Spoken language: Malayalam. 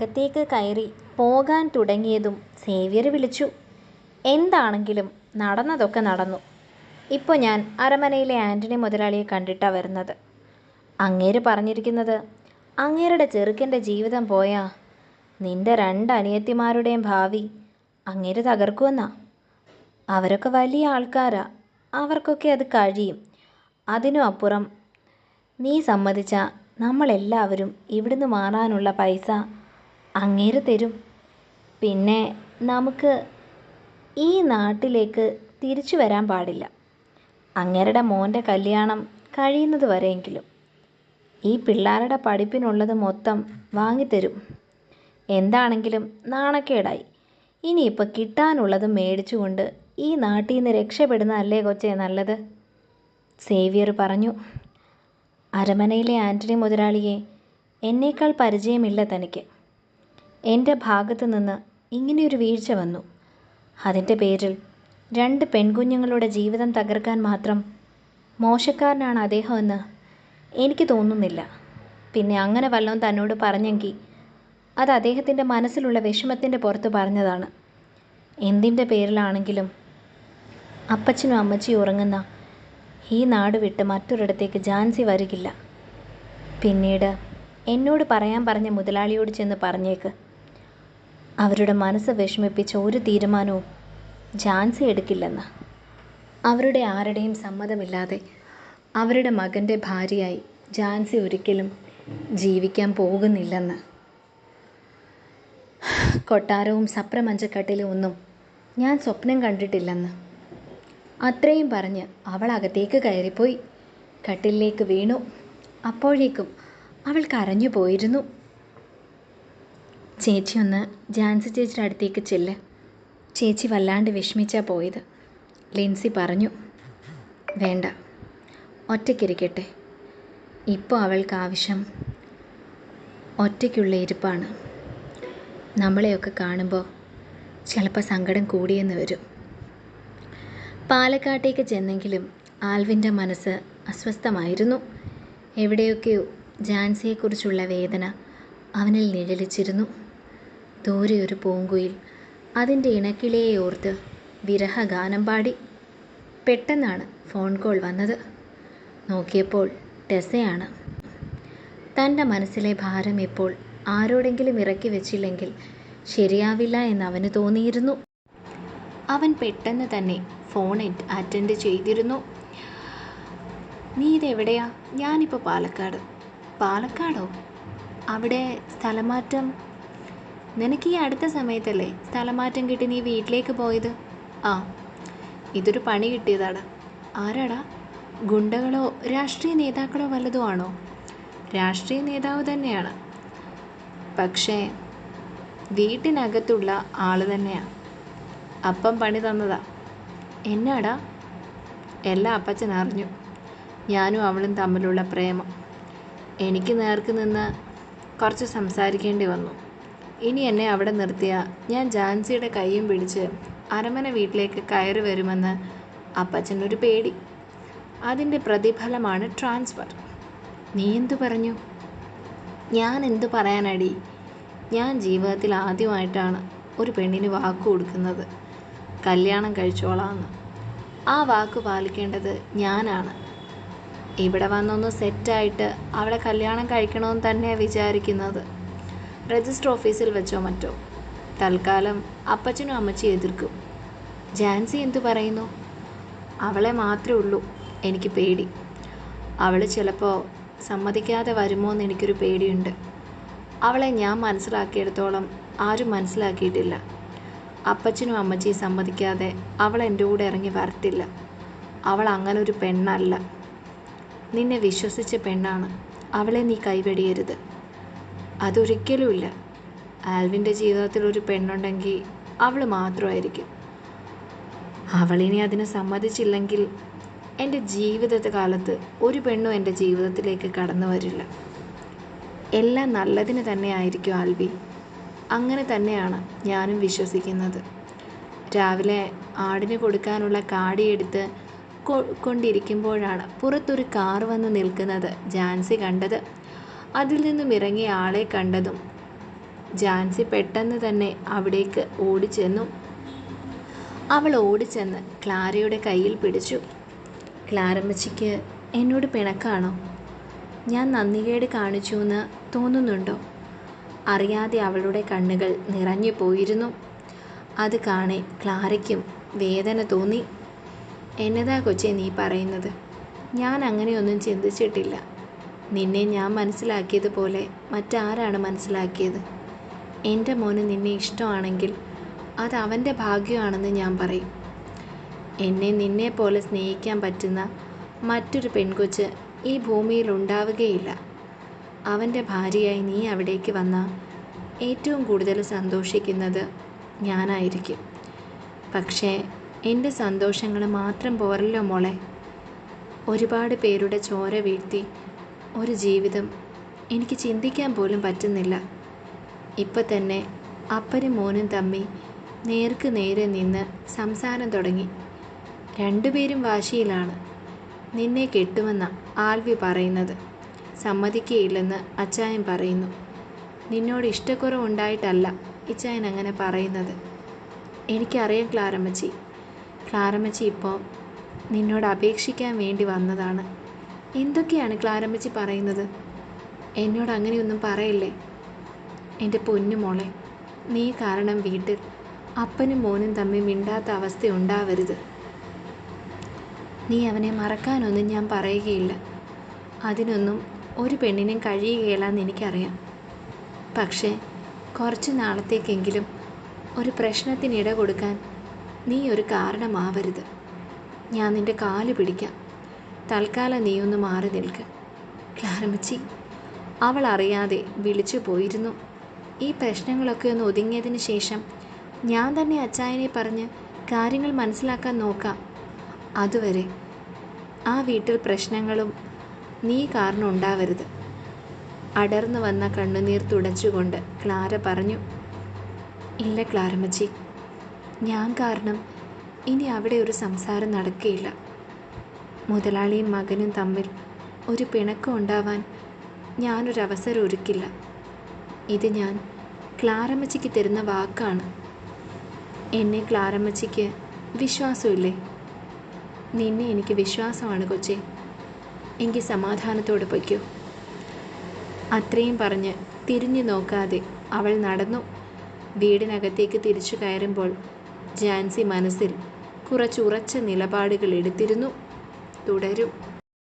അകത്തേക്ക് കയറി പോകാൻ തുടങ്ങിയതും സേവ്യർ വിളിച്ചു. എന്താണെങ്കിലും നടന്നതൊക്കെ നടന്നു. ഇപ്പോൾ ഞാൻ അരമനയിലെ ആന്റണി മുതലാളിയെ കണ്ടിട്ടാ വരുന്നത്. അങ്ങേര് പറഞ്ഞിരിക്കുന്നത് അങ്ങേരുടെ ചെറുക്കന്റെ ജീവിതം പോയാ നിന്റെ രണ്ട് അനിയത്തിമാരുടെയും ഭാവി അങ്ങേര് തകർക്കുമെന്നാ. അവരൊക്കെ വലിയ ആൾക്കാരാ. അവർക്കൊക്കെ അത് കഴിയും. അതിനും അപ്പുറം നീ സമ്മതിച്ച നമ്മളെല്ലാവരും ഇവിടുന്ന് മാറാനുള്ള പൈസ അങ്ങേര് തരും. പിന്നെ നമുക്ക് ഈ നാട്ടിലേക്ക് തിരിച്ചു വരാൻ പാടില്ല. അങ്ങേരുടെ മോന്റെ കല്യാണം കഴിയുന്നത് വരെയെങ്കിലും ഈ പിള്ളേരുടെ പഠിപ്പിനുള്ളത് മൊത്തം വാങ്ങിത്തരും. എന്താണെങ്കിലും നാണക്കേടായി. ഇനിയിപ്പോൾ കിട്ടാനുള്ളത് മേടിച്ചുകൊണ്ട് ഈ നാട്ടിൽ നിന്ന് രക്ഷപ്പെടുന്നതല്ലേ കൊച്ചേ നല്ലത്? സേവിയർ പറഞ്ഞു. അരമനയിലെ ആന്റണി മുതലാളിയെ എന്നേക്കാൾ പരിചയമില്ല തനിക്ക്. എന്റെ ഭാഗത്തു നിന്ന് ഇങ്ങനെയൊരു വീഴ്ച വന്നു. അതിന്റെ പേരിൽ രണ്ട് പെൺകുഞ്ഞുങ്ങളുടെ ജീവിതം തകർക്കാൻ മാത്രം മോശക്കാരനാണ് അദ്ദേഹമെന്ന് എനിക്ക് തോന്നുന്നില്ല. പിന്നെ അങ്ങനെ വല്ലതും തന്നോട് പറഞ്ഞെങ്കിൽ അത് അദ്ദേഹത്തിന്റെ മനസ്സിലുള്ള വിഷമത്തിന്റെ പുറത്ത് പറഞ്ഞതാണ്. എന്തിന്റെ പേരിലാണെങ്കിലും അപ്പച്ചനും അമ്മച്ചിയും ഉറങ്ങുന്ന ഈ നാട് വിട്ട് മറ്റൊരിടത്തേക്ക് ജാൻസി വരികില്ല. പിന്നീട് എന്നോട് പറയാൻ പറഞ്ഞ മുതലാളിയോട് ചെന്ന് പറഞ്ഞേക്ക്. അവരുടെ മനസ്സ് വിഷമിപ്പിച്ച ഒരു തീരുമാനവും ജാൻസി എടുക്കില്ലെന്ന്. അവരുടെ ആരുടെയും സമ്മതമില്ലാതെ അവരുടെ മകന്റെ ഭാര്യയായി ജാൻസി ഒരിക്കലും ജീവിക്കാൻ പോകുന്നില്ലെന്ന്. കൊട്ടാരവും സപ്രമഞ്ചക്കട്ടിലും ഒന്നും ഞാൻ സ്വപ്നം കണ്ടിട്ടില്ലെന്ന്. അത്രയും പറഞ്ഞ് അവൾ അകത്തേക്ക് കയറിപ്പോയി. കട്ടിലേക്ക് വീണു. അപ്പോഴേക്കും അവൾ കരഞ്ഞു പോയിരുന്നു ചേച്ചി ഒന്ന് ജാൻസി ചേച്ചിയുടെ അടുത്തേക്ക് ചെല്ല്. ചേച്ചി വല്ലാണ്ട് വിഷമിച്ചാ പോയത്. ലിൻസി പറഞ്ഞു വേണ്ട ഒറ്റയ്ക്കിരിക്കട്ടെ. ഇപ്പോൾ അവൾക്ക് ആവശ്യം ഒറ്റയ്ക്കുള്ള ഇരിപ്പാണ്. നമ്മളെയൊക്കെ കാണുമ്പോൾ ചിലപ്പോൾ സങ്കടം കൂടിയെന്ന് വരും. പാലക്കാട്ടേക്ക് ചെന്നെങ്കിലും ആൽവിന്റെ മനസ്സ് അസ്വസ്ഥമായിരുന്നു. എവിടെയൊക്കെയോ ജാൻസിയെക്കുറിച്ചുള്ള വേദന അവനിൽ നിഴലിച്ചിരുന്നു. ദൂരെ ഒരു പൂങ്കുയിൽ. അതിന്റെ ഇണക്കിളിയെ ഓർത്ത് വിരഹഗാനം പാടി. പെട്ടെന്നാണ് ഫോൺ കോൾ വന്നത്. നോക്കിയപ്പോൾ ടെസയാണ്. തന്റെ മനസ്സിലെ ഭാരം ഇപ്പോൾ ആരോടെങ്കിലും ഇറക്കി വെച്ചില്ലെങ്കിൽ ശരിയാവില്ല എന്ന് അവന് തോന്നിയിരുന്നു. അവൻ പെട്ടെന്ന് തന്നെ ഫോൺ അറ്റൻഡ് ചെയ്തിരുന്നു. നീ ഇതെവിടെയാ? ഞാനിപ്പോൾ പാലക്കാട്. പാലക്കാടോ? അവിടെ സ്ഥലമാറ്റം നിനക്ക് ഈ അടുത്ത സമയത്തല്ലേ സ്ഥലമാറ്റം കിട്ടി നീ വീട്ടിലേക്ക് പോയത്? ആ ഇതൊരു പണി കിട്ടിയതാണ് ആരാടാ? ഗുണ്ടകളോ രാഷ്ട്രീയ നേതാക്കളോ വല്ലതും ആണോ? രാഷ്ട്രീയ നേതാവ് തന്നെയാണ്. പക്ഷേ വീട്ടിനകത്തുള്ള ആൾ തന്നെയാണ് അപ്പം പണി തന്നതാ. എന്നാടാ? എല്ലാ അപ്പച്ചൻ അറിഞ്ഞു. ഞാനും അവളും തമ്മിലുള്ള പ്രേമം. എനിക്ക് നേർക്ക് നിന്ന് കുറച്ച് സംസാരിക്കേണ്ടി വന്നു. ഇനി എന്നെ അവിടെ നിർത്തിയ. ഞാൻ ജാൻസിയുടെ കൈയും പിടിച്ച് അരമന വീട്ടിലേക്ക് കയറി വരുമെന്ന് അപ്പച്ചനൊരു പേടി. അതിന്റെ പ്രതിഫലമാണ് ട്രാൻസ്ഫർ. നീ എന്തു പറഞ്ഞു? ഞാൻ എന്തു പറയാനടി? ഞാൻ ജീവിതത്തിൽ ആദ്യമായിട്ടാണ് ഒരു പെണ്ണിന് വാക്ക് കൊടുക്കുന്നത്. കല്യാണം കഴിച്ചോളാന്ന്. ആ വാക്ക് പാലിക്കേണ്ടത് ഞാനാണ്. ഇവിടെ വന്നൊന്ന് സെറ്റായിട്ട് അവളെ കല്യാണം കഴിക്കണമെന്ന് തന്നെയാണ് വിചാരിക്കുന്നത്. രജിസ്റ്റർ ഓഫീസിൽ വെച്ചോ മറ്റോ? തൽക്കാലം അപ്പച്ചനും അമ്മച്ചി എതിർക്കും. ജാൻസി എന്തു പറയുന്നു? അവളെ മാത്രമേ ഉള്ളൂ എനിക്ക് പേടി. അവൾ ചിലപ്പോൾ സമ്മതിക്കാതെ വരുമോ എന്ന് എനിക്കൊരു പേടിയുണ്ട്. അവളെ ഞാൻ മനസ്സിലാക്കിയിടത്തോളം ആരും മനസ്സിലാക്കിയിട്ടില്ല. അപ്പച്ചനും അമ്മച്ചിയും സമ്മതിക്കാതെ അവൾ എന്റെ കൂടെ ഇറങ്ങി വരത്തില്ല. അവൾ അങ്ങനെ ഒരു പെണ്ണല്ല. നിന്നെ വിശ്വസിച്ച പെണ്ണാണ്. അവളെ നീ കൈവെടിയരുത്. അതൊരിക്കലുമില്ല. ആൽവിന്റെ ജീവിതത്തിൽ ഒരു പെണ്ണുണ്ടെങ്കിൽ അവൾ മാത്രമായിരിക്കും. അവളിനി അതിന് സമ്മതിച്ചില്ലെങ്കിൽ എന്റെ ജീവിതത്തെ കാലത്ത് ഒരു പെണ്ണും എന്റെ ജീവിതത്തിലേക്ക് കടന്നു വരില്ല. എല്ലാം നല്ലതിന് തന്നെ ആയിരിക്കും ആൽവി. അങ്ങനെ തന്നെയാണ് ഞാനും വിശ്വസിക്കുന്നത്. രാവിലെ ആടിന് കൊടുക്കാനുള്ള കാടിയെടുത്ത് കൊണ്ടിരിക്കുമ്പോഴാണ് പുറത്തൊരു കാർ വന്ന് നിൽക്കുന്നത് ജാൻസി കണ്ടത്. അതിൽ നിന്നും ഇറങ്ങിയ ആളെ കണ്ടതും ജാൻസി പെട്ടെന്ന് തന്നെ അവിടേക്ക് ഓടിച്ചെന്നു. അവൾ ഓടിച്ചെന്ന് ക്ലാരയുടെ കയ്യിൽ പിടിച്ചു. ക്ലാരമ്മച്ചിക്ക് എന്നോട് പിണക്കാണോ? ഞാൻ നന്ദികേട് കാണിച്ചു എന്ന് തോന്നുന്നുണ്ടോ? അറിയാതെ അവളുടെ കണ്ണുകൾ നിറഞ്ഞു പോയിരുന്നു. അത് കാണെ ക്ലാരയ്ക്കും വേദന തോന്നി. എന്നതാ കൊച്ചെ നീ പറയുന്നത്? ഞാൻ അങ്ങനെയൊന്നും ചിന്തിച്ചിട്ടില്ല. നിന്നെ ഞാൻ മനസ്സിലാക്കിയതുപോലെ മറ്റാരാണ് മനസ്സിലാക്കിയത്? എന്റെ മോന് നിന്നെ ഇഷ്ടമാണെങ്കിൽ അത് അവന്റെ ഭാഗ്യമാണെന്ന് ഞാൻ പറയും. എന്നെ നിന്നെ പോലെ സ്നേഹിക്കാൻ പറ്റുന്ന മറ്റൊരു പെൺകൊച്ച് ഈ ഭൂമിയിൽ ഉണ്ടാവുകയില്ല. അവന്റെ ഭാര്യയായി നീ അവിടേക്ക് വന്ന ഏറ്റവും കൂടുതൽ സന്തോഷിക്കുന്നത് ഞാനായിരിക്കും. പക്ഷേ എന്റെ സന്തോഷങ്ങൾ മാത്രം പോരല്ലോ മോളെ. ഒരുപാട് പേരുടെ ചോര വീഴ്ത്തി ഒരു ജീവിതം എനിക്ക് ചിന്തിക്കാൻ പോലും പറ്റുന്നില്ല. ഇപ്പം തന്നെ അപ്പനും മോനും തമ്മി നേർക്ക് നേരെ നിന്ന് സംസാരം തുടങ്ങി. രണ്ടുപേരും വാശിയിലാണ് നിന്നെ കെട്ടുമെന്ന ആൽവി പറയുന്നത്. സമ്മതിക്കുകയില്ലെന്ന് അച്ചായൻ പറയുന്നു. നിന്നോട് ഇഷ്ടക്കുറവുണ്ടായിട്ടല്ല ഇച്ചായൻ അങ്ങനെ പറയുന്നത്. എനിക്കറിയാം ക്ലാരമ്മച്ചി. ക്ലാരമ്മച്ചി ഇപ്പോൾ നിന്നോട് അപേക്ഷിക്കാൻ വേണ്ടി വന്നതാണ്. എന്തൊക്കെയാണ് ക്ലാരമ്മച്ചി പറയുന്നത്? എന്നോട് അങ്ങനെയൊന്നും പറയല്ലേ? എന്റെ പൊന്നു മോളെ നീ കാരണം വീട്ടിൽ അപ്പനും മോനും തമ്മിൽ മിണ്ടാത്ത അവസ്ഥ ഉണ്ടാവരുത്. നീ അവനെ മറക്കാനൊന്നും ഞാൻ പറയുകയില്ല. അതിനൊന്നും ഒരു പെണ്ണിനും കഴിയുകയില്ലെന്ന് എനിക്കറിയാം. പക്ഷേ കുറച്ച് നാളത്തേക്കെങ്കിലും ഒരു പ്രശ്നത്തിന് ഇട കൊടുക്കാൻ നീ ഒരു കാരണമാവരുത്. ഞാൻ നിന്റെ കാൽ പിടിക്കാം. തൽക്കാലം നീ ഒന്ന് മാറി നിൽക്ക്. ക്ലാരമ്മച്ചി അവൾ അറിയാതെ വിളിച്ചു പോയിരുന്നു. ഈ പ്രശ്നങ്ങളൊക്കെ ഒന്ന് ഒതുങ്ങിയതിന് ശേഷം ഞാൻ തന്നെ അച്ചായനെ പറഞ്ഞ് കാര്യങ്ങൾ മനസ്സിലാക്കാൻ നോക്കാം. അതുവരെ ആ വീട്ടിൽ പ്രശ്നങ്ങളും നീ കാരണം ഉണ്ടാവരുത്. അടർന്നു വന്ന കണ്ണുനീർ തുടച്ചുകൊണ്ട് ക്ലാര പറഞ്ഞു ഇല്ല ക്ലാരമച്ചി ഞാൻ കാരണം ഇനി അവിടെ ഒരു സംസാരം നടക്കുകയില്ല മുതലാളിയും മകനും തമ്മിൽ ഒരു പിണക്കം ഉണ്ടാവാൻ ഞാനൊരവസരം ഒരുക്കില്ല ഇത് ഞാൻ ക്ലാരമ്മച്ചിക്ക് തരുന്ന വാക്കാണ്. എന്നെ ക്ലാരമ്മച്ചിക്ക് വിശ്വാസമില്ലേ? നിന്നെ എനിക്ക് വിശ്വാസമാണ് കൊച്ചേ. എങ്കിൽ സമാധാനത്തോടെ പൊയ്ക്കോ. അത്രയും പറഞ്ഞ് തിരിഞ്ഞു നോക്കാതെ അവൾ നടന്നു. വീടിനകത്തേക്ക് തിരിച്ചു കയറുമ്പോൾ ജാൻസി മനസ്സിൽ കുറച്ചുറച്ച നിലപാടുകൾ എടുത്തിരുന്നു. തുടരും.